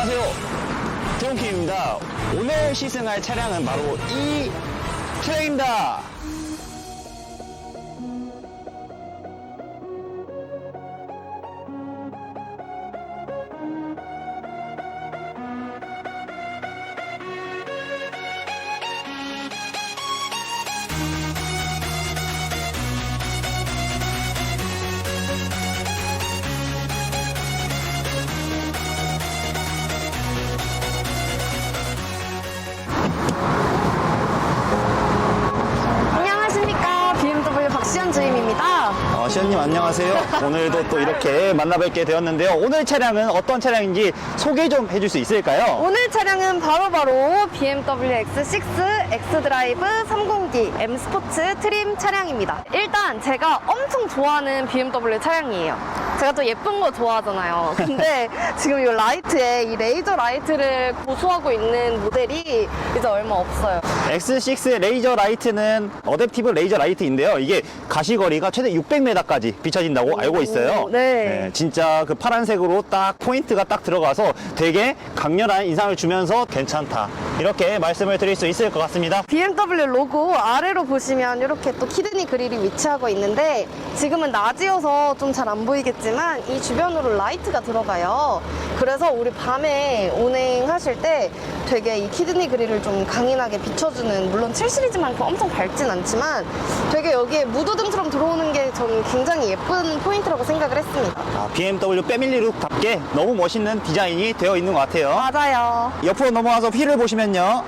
안녕하세요. 드론킴입니다. 오늘 시승할 차량은 바로 이 차량입니다. 안녕하세요. 오늘도 또 이렇게 만나뵙게 되었는데요. 오늘 차량은 어떤 차량인지 소개 좀 해줄 수 있을까요? 오늘 차량은 바로바로 BMW X6 X드라이브 3공기 M 스포츠 트림 차량입니다. 일단 제가 엄청 좋아하는 BMW 차량이에요. 제가 또 예쁜 거 좋아하잖아요. 근데 지금 이 라이트에 이 레이저 라이트를 고수하고 있는 모델이 이제 얼마 없어요. X6 레이저 라이트는 어댑티브 레이저 라이트인데요. 이게 가시거리가 최대 600m까지 비춰진다고 알고 있어요. 네. 진짜 그 파란색으로 딱 포인트가 딱 들어가서 되게 강렬한 인상을 주면서 괜찮다. 이렇게 말씀을 드릴 수 있을 것 같습니다. BMW 로고 아래로 보시면 이렇게 또 키드니 그릴이 위치하고 있는데 지금은 낮이어서 좀 잘 안 보이겠지만 이 주변으로 라이트가 들어가요. 그래서 우리 밤에 운행하실 때 되게 이 키드니 그릴을 좀 강인하게 비춰주 는 물론 7 시리즈만큼 엄청 밝진 않지만 되게 여기에 무드등처럼 들어오는 게 저는 굉장히 예쁜 포인트라고 생각을 했습니다. 아, BMW 패밀리 룩답게 너무 멋있는 디자인이 되어 있는 것 같아요. 맞아요. 옆으로 넘어와서 휠을 보시면요.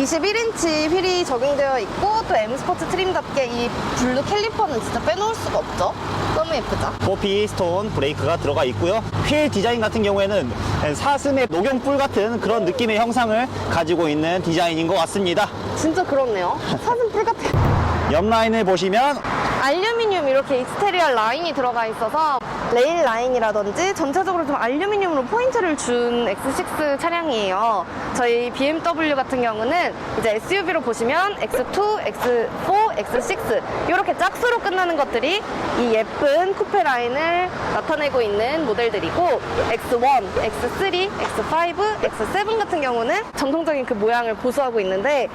21인치 휠이 적용되어 있고 또 M 스포츠 트림답게 이 블루 캘리퍼는 진짜 빼놓을 수가 없죠. 너무 예쁘죠? 포피 스톤 브레이크가 들어가 있고요. 휠 디자인 같은 경우에는 사슴의 녹용뿔 같은 그런 느낌의 형상을 가지고 있는 디자인인 것 같습니다. 진짜 그렇네요. 사진 뿔 같아요. 옆 라인을 보시면 알루미늄 이렇게 익스테리얼 라인이 들어가 있어서 레일 라인이라든지 전체적으로 좀 알루미늄으로 포인트를 준 X6 차량이에요. 저희 BMW 같은 경우는 이제 SUV로 보시면 X2, X4, X6 이렇게 짝수로 끝나는 것들이 이 예쁜 쿠페 라인을 나타내고 있는 모델들이고 X1, X3, X5, X7 같은 경우는 전통적인 그 모양을 보수하고 있는데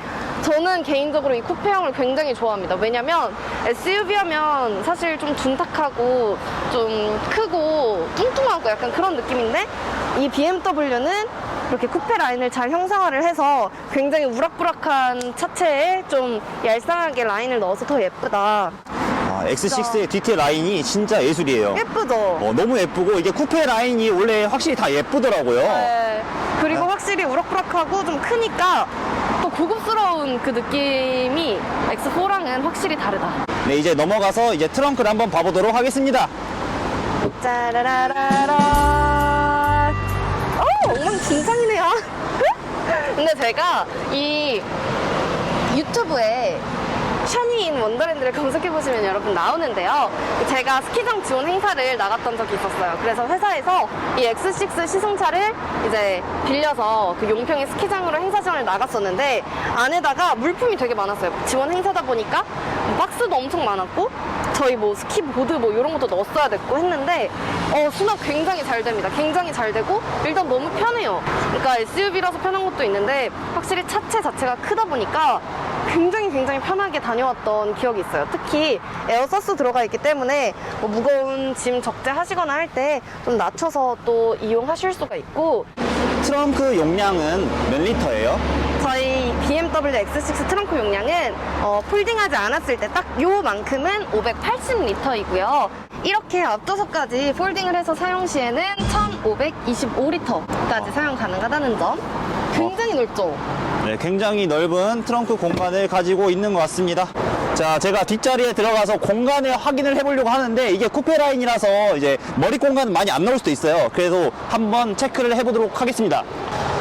저는 개인적으로 이 쿠페형을 굉장히 좋아합니다. 왜냐면 SUV 하면 사실 좀 둔탁하고 좀 크고 뚱뚱하고 약간 그런 느낌인데 이 BMW는 이렇게 쿠페 라인을 잘 형상화를 해서 굉장히 우락부락한 차체에 좀 얄쌍하게 라인을 넣어서 더 예쁘다. 아, X6의 뒤태 라인이 진짜 예술이에요. 예쁘죠? 어, 너무 예쁘고 이게 쿠페 라인이 원래 확실히 다 예쁘더라고요. 네. 그리고 네. 확실히 우락부락하고 좀 크니까 또 고급스러운 그 느낌이 X4랑은 확실히 다르다. 네, 이제 넘어가서 이제 트렁크를 한번 봐보도록 하겠습니다. 짜라라라라. 어, 엉망진창이네요. 근데 제가 이 유튜브에 샤니인 원더랜드를 검색해보시면 여러분 나오는데요. 제가 스키장 지원 행사를 나갔던 적이 있었어요. 그래서 회사에서 이 X6 시승차를 이제 빌려서 그 용평의 스키장으로 행사 지원을 나갔었는데 안에다가 물품이 되게 많았어요. 지원 행사다 보니까 박스도 엄청 많았고 저희 뭐 스키보드 뭐 이런 것도 넣었어야 됐고 했는데 어, 수납 굉장히 잘 됩니다. 굉장히 잘 되고 일단 너무 편해요. 그러니까 SUV라서 편한 것도 있는데 확실히 차체 자체가 크다 보니까 굉장히 굉장히 편하게 다녀왔던 기억이 있어요. 특히 에어서스 들어가 있기 때문에 뭐 무거운 짐 적재하시거나 할 때 좀 낮춰서 또 이용하실 수가 있고 트렁크 용량은 몇 리터예요? 저희 BMW X6 트렁크 용량은 어, 폴딩하지 않았을 때 딱 요만큼은 580리터이고요. 이렇게 앞좌석까지 폴딩을 해서 사용 시에는 1525리터까지 사용 가능하다는 점. 굉장히 넓죠? 네, 굉장히 넓은 트렁크 공간을 가지고 있는 것 같습니다. 자, 제가 뒷자리에 들어가서 공간을 확인을 해보려고 하는데 이게 쿠페 라인이라서 이제 머리 공간은 많이 안 나올 수도 있어요. 그래도 한번 체크를 해보도록 하겠습니다.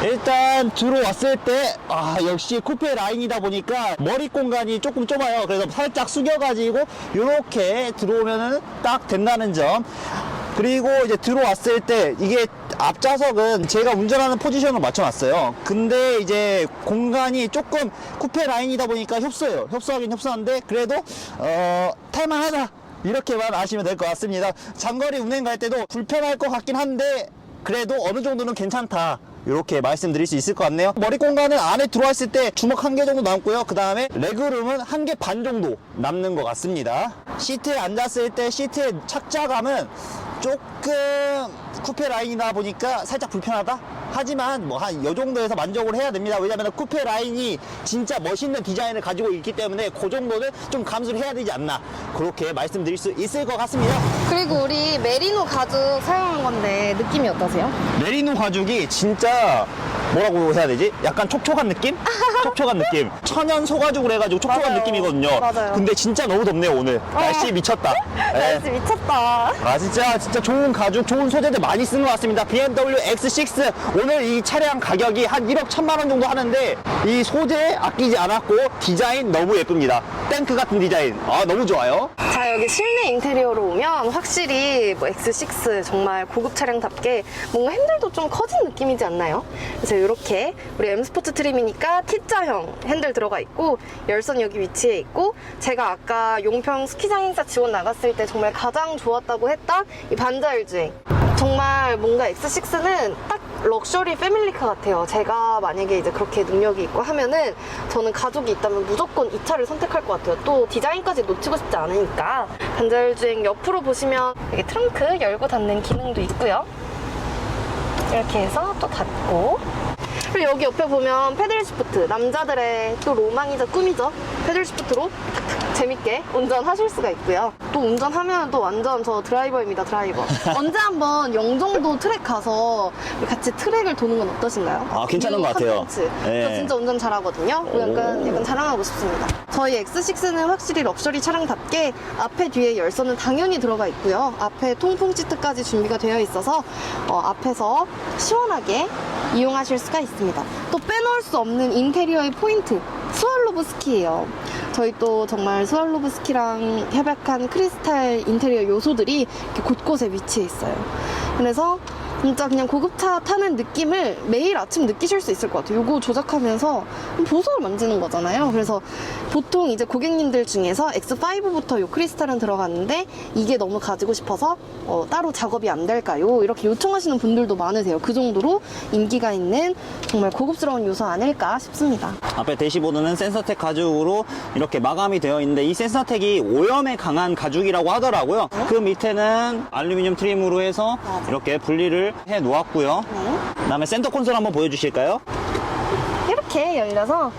일단 들어왔을 때, 아, 역시 쿠페 라인이다 보니까 머리 공간이 조금 좁아요. 그래서 살짝 숙여가지고 이렇게 들어오면은 딱 된다는 점. 그리고 이제 들어왔을 때 이게 앞좌석은 제가 운전하는 포지션으로 맞춰놨어요. 근데 이제 공간이 조금 쿠페 라인이다 보니까 협소해요. 협소하긴 협소한데 그래도 어 탈만하다 이렇게만 아시면 될 것 같습니다. 장거리 운행 갈 때도 불편할 것 같긴 한데 그래도 어느 정도는 괜찮다. 이렇게 말씀드릴 수 있을 것 같네요. 머리 공간은 안에 들어왔을 때 주먹 한 개 정도 남고요. 그 다음에 레그룸은 한 개 반 정도 남는 것 같습니다. 시트에 앉았을 때 시트의 착자감은 조금 쿠페 라인이다 보니까 살짝 불편하다? 하지만 뭐한요 정도에서 만족을 해야 됩니다. 왜냐면 쿠페 라인이 진짜 멋있는 디자인을 가지고 있기 때문에 그 정도는 좀 감수를 해야 되지 않나. 그렇게 말씀드릴 수 있을 것 같습니다. 그리고 우리 메리노 가죽 사용한 건데 느낌이 어떠세요? 메리노 가죽이 진짜 뭐라고 해야 되지? 약간 촉촉한 느낌? 촉촉한 느낌. 천연 소가죽을 해가지고 촉촉한 맞아요. 느낌이거든요. 맞아요. 근데 진짜 너무 덥네요, 오늘. 날씨 미쳤다. 예. 날씨 미쳤다. 아 진짜 진짜 좋은 가죽 좋은 소재들 많이 쓴것 같습니다 BMW X6 오늘 이 차량 가격이 한 1억 1천만 원 정도 하는데 이 소재 아끼지 않았고 디자인 너무 예쁩니다 탱크 같은 디자인. 아 너무 좋아요. 자 여기 실내 인테리어로 오면 확실히 뭐 X6 정말 고급 차량답게 뭔가 핸들도 좀 커진 느낌이지 않나요? 그래서 이렇게 우리 M 스포츠 트림이니까 T자형 핸들 들어가 있고 열선 여기 위치해 있고 제가 아까 용평 스키장 행사 지원 나갔을 때 정말 가장 좋았다고 했던 이 반자율 주행. 정말 뭔가 X6는 딱 럭셔리 패밀리카 같아요. 제가 만약에 이제 그렇게 능력이 있고 하면은 저는 가족이 있다면 무조건 이 차를 선택할 것 같아요. 또 디자인까지 놓치고 싶지 않으니까. 반자율 주행 옆으로 보시면 여기 트렁크 열고 닫는 기능도 있고요. 이렇게 해서 또 닫고 그리고 여기 옆에 보면 패들 시프트 남자들의 또 로망이자 꿈이죠 패들 시프트로 재밌게 운전하실 수가 있고요 또 운전하면 또 완전 저 드라이버입니다 드라이버 언제 한번 영종도 트랙 가서 같이 트랙을 도는 건 어떠신가요? 아, 괜찮은 것 같아요. 네. 저 진짜 운전 잘하거든요 약간, 오. 약간 자랑하고 싶습니다 저희 X6는 확실히 럭셔리 차량답게 앞에 뒤에 열선은 당연히 들어가 있고요 앞에 통풍 시트까지 준비가 되어 있어서 어, 앞에서 시원하게 이용하실 수가 있습니다. 또 빼놓을 수 없는 인테리어의 포인트 스왈로브스키예요. 저희 또 정말 스왈로브스키랑 협약한 크리스탈 인테리어 요소들이 곳곳에 위치해 있어요. 그래서 진짜 그냥 고급차 타는 느낌을 매일 아침 느끼실 수 있을 것 같아요. 요거 조작하면서 보석을 만지는 거잖아요. 그래서 보통 이제 고객님들 중에서 X5부터 요 크리스탈은 들어갔는데 이게 너무 가지고 싶어서 어, 따로 작업이 안 될까요? 이렇게 요청하시는 분들도 많으세요. 그 정도로 인기가 있는 정말 고급스러운 요소 아닐까 싶습니다. 앞에 대시보드는 센서텍 가죽으로 이렇게 마감이 되어 있는데 이 센서텍이 오염에 강한 가죽이라고 하더라고요 그 밑에는 알루미늄 트림으로 해서 이렇게 분리 를 해 놓았고요 네. 그 다음에 센터 콘솔 한번 보여주실까요? 이렇게 열려서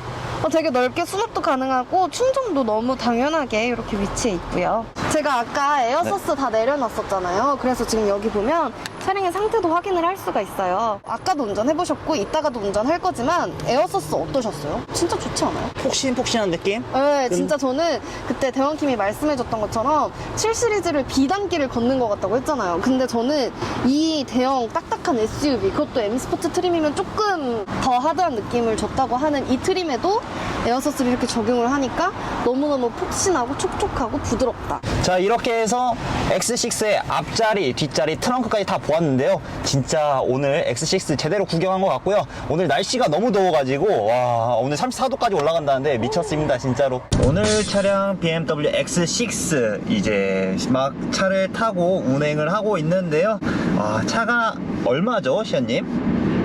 어, 되게 넓게 수납도 가능하고 충전도 너무 당연하게 이렇게 위치해 있고요. 제가 아까 에어서스 다 내려놨었잖아요. 그래서 지금 여기 보면 차량의 상태도 확인을 할 수가 있어요. 아까도 운전해보셨고 이따가도 운전할 거지만 에어서스 어떠셨어요? 진짜 좋지 않아요? 폭신폭신한 느낌? 네, 진짜 저는 그때 대원킴이 말씀해줬던 것처럼 7 시리즈를 비단길을 걷는 것 같다고 했잖아요. 근데 저는 이 대형 딱딱한 SUV, 그것도 M 스포츠 트림이면 조금 더 하드한 느낌을 줬다고 하는 이 트림에도 에어서스를 이렇게 적용을 하니까 너무너무 폭신하고 촉촉하고 부드럽다. 자 이렇게 해서 X6의 앞자리, 뒷자리, 트렁크까지 다 보았는데요. 진짜 오늘 X6 제대로 구경한 것 같고요. 오늘 날씨가 너무 더워가지고 와 오늘 34도까지 올라간다는데 미쳤습니다 진짜로. 오늘 차량 BMW X6 이제 막 차를 타고 운행을 하고 있는데요. 아 차가 얼마죠, 시연님?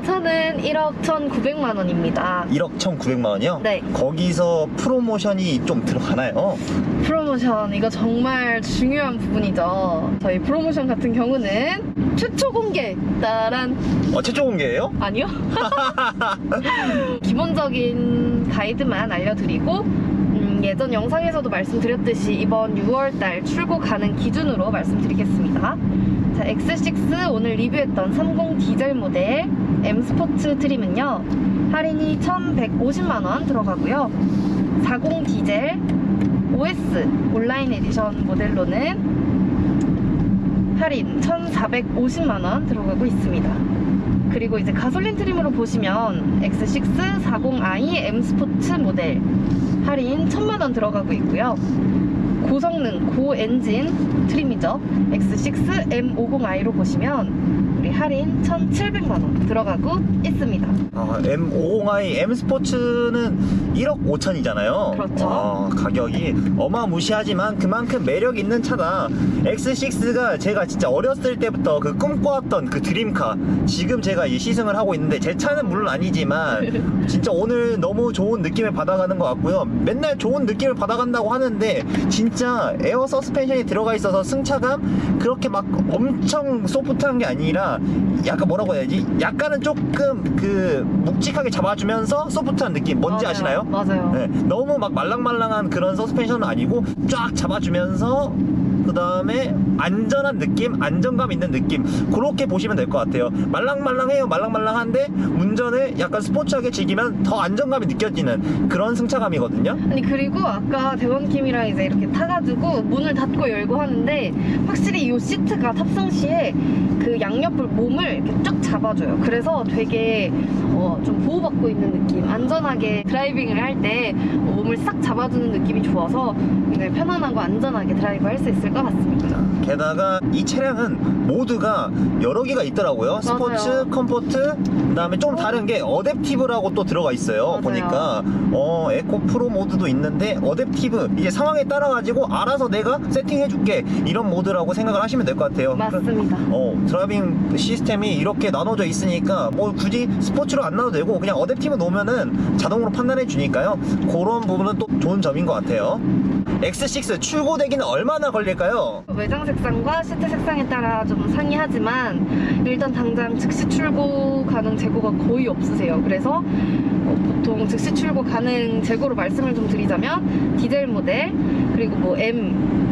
차는 1억 1,900만 원입니다. 1억 1,900만 원이요? 네. 거기서 프로모션이 좀 들어가나요? 프로모션 이거 정말 중요한 부분이죠. 저희 프로모션 같은 경우는 최초 공개 따란 어, 최초 공개예요? 아니요. 기본적인 가이드만 알려드리고 음, 예전 영상에서도 말씀드렸듯이 이번 6월달 출고 가능 기준으로 말씀드리겠습니다. 자, X6 오늘 리뷰했던 30 디젤 모델 M 스포츠 트림은요 할인이 1,150만원 들어가고요. 40 디젤 OS 온라인 에디션 모델로는 할인 1,450만원 들어가고 있습니다. 그리고 이제 가솔린 트림으로 보시면 X6 40i M 스포츠 모델 할인 1000만원 들어가고 있고요. 고성능 고엔진 트림이죠. X6 M50i로 보시면 우리 할인 1,700만 원 들어가고 있습니다. 아, M50i M 스포츠는 1억 5천이잖아요. 그렇죠. 아, 가격이 어마무시하지만 그만큼 매력 있는 차다. X6가 제가 진짜 어렸을 때부터 그 꿈꿔왔던 그 드림카. 지금 제가 이 시승을 하고 있는데 제 차는 물론 아니지만 진짜 오늘 너무 좋은 느낌을 받아가는 것 같고요. 맨날 좋은 느낌을 받아간다고 하는데 진짜 에어 서스펜션이 들어가 있어서 승차감 그렇게 막 엄청 소프트한 게 아니라 약간 뭐라고 해야지? 약간은 조금 그 묵직하게 잡아주면서 소프트한 느낌 뭔지 맞아요. 아시나요? 맞아요. 네, 너무 막 말랑말랑한 그런 서스펜션은 아니고 쫙 잡아주면서 그 다음에 안전한 느낌, 안정감 있는 느낌 그렇게 보시면 될 것 같아요. 말랑말랑해요, 말랑말랑한데 운전을 약간 스포츠하게 즐기면 더 안정감이 느껴지는 그런 승차감이거든요. 아니 그리고 아까 대원킴이랑 이제 이렇게 타가지고 문을 닫고 열고 하는데 확실히 이 시트가 탑승 시에 그 양옆을 몸을 이렇게 쫙 잡아줘요. 그래서 되게 어, 좀 보호받고 있는 느낌, 안전하게 드라이빙을 할 때 몸을 싹 잡아주는 느낌이 좋아서 굉장히 편안하고 안전하게 드라이브 할 수 있을 것 같습니다. 게다가 이 차량은 모드가 여러 개가 있더라고요. 스포츠, 컴포트, 그다음에 좀 다른 게 어댑티브라고 또 들어가 있어요. 맞아요. 보니까 어 에코 프로 모드도 있는데 어댑티브 이게 상황에 따라 가지고 알아서 내가 세팅해 줄게 이런 모드라고 생각을 하시면 될 것 같아요. 맞습니다. 어 드라이빙 시스템이 이렇게 나눠져 있으니까 뭐 굳이 스포츠로 안 나도 되고 그냥 어댑티브 놓으면은 자동으로 판단해 주니까요. 그런 부분은 또 좋은 점인 것 같아요. X6 출고되기는 얼마나 걸릴까요? 외장 색상과 시트 색상에 따라 좀 상이하지만 일단 당장 즉시 출고 가능 재고가 거의 없으세요. 그래서 어, 보통 즉시 출고 가능 재고로 말씀을 좀 드리자면 디젤 모델 그리고 뭐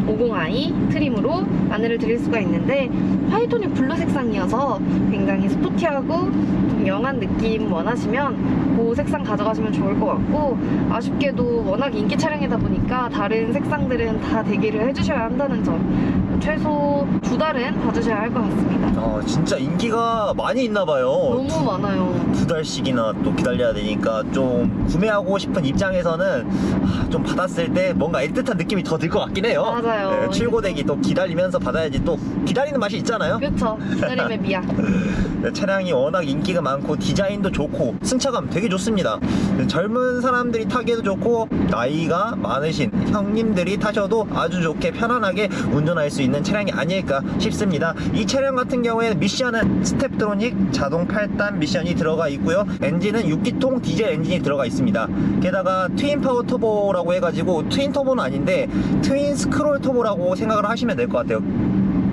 M50i 트림으로 안내를 드릴 수가 있는데 화이토닉 블루 색상이어서 굉장히 스포티하고 좀 영한 느낌 원하시면 그 색상 가져가시면 좋을 것 같고 아쉽게도 워낙 인기 차량이다 보니까 다른 색상들은 다 대기를 해주셔야 한다는 점 최소 두 달은 봐주셔야 할 것 같습니다. 어 진짜 인기가 많이 있나 봐요. 너무 많아요. 두 달씩이나 또 기다려야 되니까 좀 구매하고 싶은 입장에서는 아, 좀 받았을 때 뭔가 애틋한 느낌이 더 들 것 같긴 해요. 맞아 요. 네, 출고되기 또 기다리면서 받아야지 또 기다리는 맛이 있잖아요. 그쵸? 기다림의 미학. 네, 차량이 워낙 인기가 많고 디자인도 좋고 승차감 되게 좋습니다. 네, 젊은 사람들이 타기에도 좋고 나이가 많으신 형님들이 타셔도 아주 좋게 편안하게 운전할 수 있는 차량이 아닐까 싶습니다. 이 차량 같은 경우에는 미션은 스텝트로닉 자동 8단 미션이 들어가 있고요. 엔진은 6기통 디젤 엔진이 들어가 있습니다. 게다가 트윈 파워 터보라고 해가지고 트윈 터보는 아닌데 트윈 스크롤 터보라고 생각을 하시면 될 것 같아요.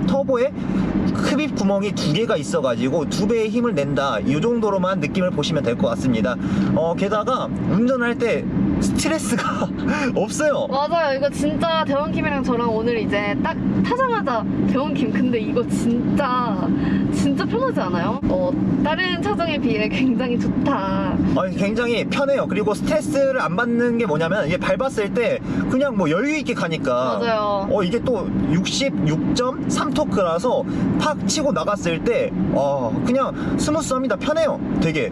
터보에 흡입 구멍이 두 개가 있어가지고 두 배의 힘을 낸다. 이 정도로만 느낌을 보시면 될 것 같습니다. 어, 게다가 운전할 때 스트레스가 없어요. 맞아요. 이거 진짜 대원킴이랑 저랑 오늘 이제 딱 타자마자 대원킴 근데 이거 진짜 진짜 편하지 않아요? 어, 다른 차종에 비해 굉장히 좋다. 아니, 굉장히 편해요. 그리고 스트레스를 안 받는 게 뭐냐면 이게 밟았을 때 그냥 뭐 여유 있게 가니까. 맞아요. 어 이게 또 66.3토크라서 팍 치고 나갔을 때 어, 그냥 스무스합니다. 편해요. 되게.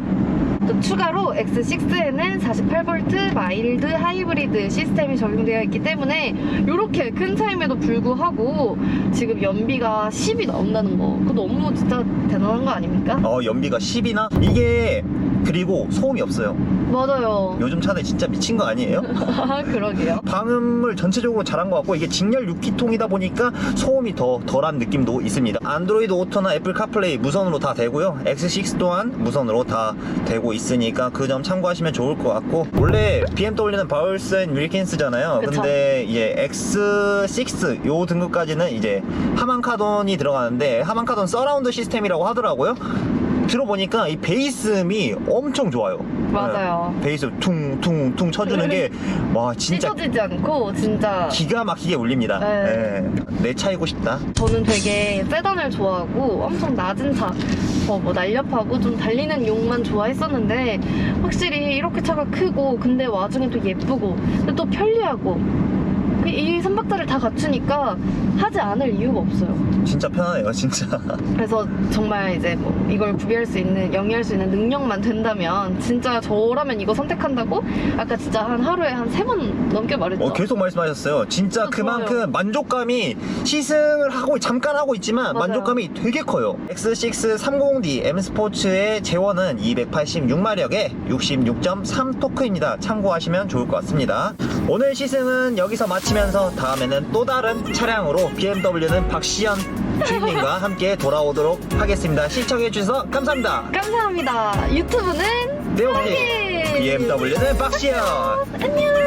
또 추가로 X6에는 48V 마일드 하이브리드 시스템이 적용되어 있기 때문에 이렇게 큰 차임에도 불구하고 지금 연비가 10이 나온다는 거 그거 너무 진짜 대단한 거 아닙니까? 어 연비가 10이나 이게 그리고 소음이 없어요. 맞아요. 요즘 차들 진짜 미친 거 아니에요? 그러게요. 방음을 전체적으로 잘한 것 같고 이게 직렬 6기통이다 보니까 소음이 더 덜한 느낌도 있습니다. 안드로이드 오토나 애플 카플레이 무선으로 다 되고요. X6 또한 무선으로 다 되고 있으니까 그 점 참고하시면 좋을 것 같고 원래 BMW는 바울스 앤 윌킨스잖아요. 그쵸. 근데 이제 X6 요 등급까지는 이제 하만 카돈이 들어가는데 하만 카돈 서라운드 시스템이라고 하더라고요. 들어보니까 이 베이스음이 엄청 좋아요. 맞아요. 네, 베이스 퉁퉁퉁 쳐주는 게 와 진짜 찢어지지 않고 진짜 기가 막히게 울립니다. 네. 네. 내 차이고 싶다. 저는 되게 세단을 좋아하고 엄청 낮은 차, 어, 뭐 날렵하고 좀 달리는 용만 좋아했었는데 확실히 이렇게 차가 크고 근데 와중에 또 예쁘고 또 편리하고 이, 이 선박자를 다 갖추니까 하지 않을 이유가 없어요. 진짜 편하네요, 진짜. 그래서 정말 이제 뭐 이걸 구비할 수 있는 영위할 수 있는 능력만 된다면 진짜 저라면 이거 선택한다고 아까 진짜 한 하루에 한 세 번 넘게 말했죠. 어, 계속 말씀하셨어요. 진짜 진짜 그만큼 좋아요. 만족감이 시승을 하고 잠깐 하고 있지만 맞아요. 만족감이 되게 커요. X6 30D M 스포츠의 제원은 286마력에 66.3 토크입니다. 참고하시면 좋을 것 같습니다. 오늘 시승은 여기서 마치면 서 다음에는 또 다른 차량으로 BMW는 박시연 주인님과 함께 돌아오도록 하겠습니다. 시청해주셔서 감사합니다. 감사합니다. 유튜브는 네오기 확인! BMW는 박시연 안녕.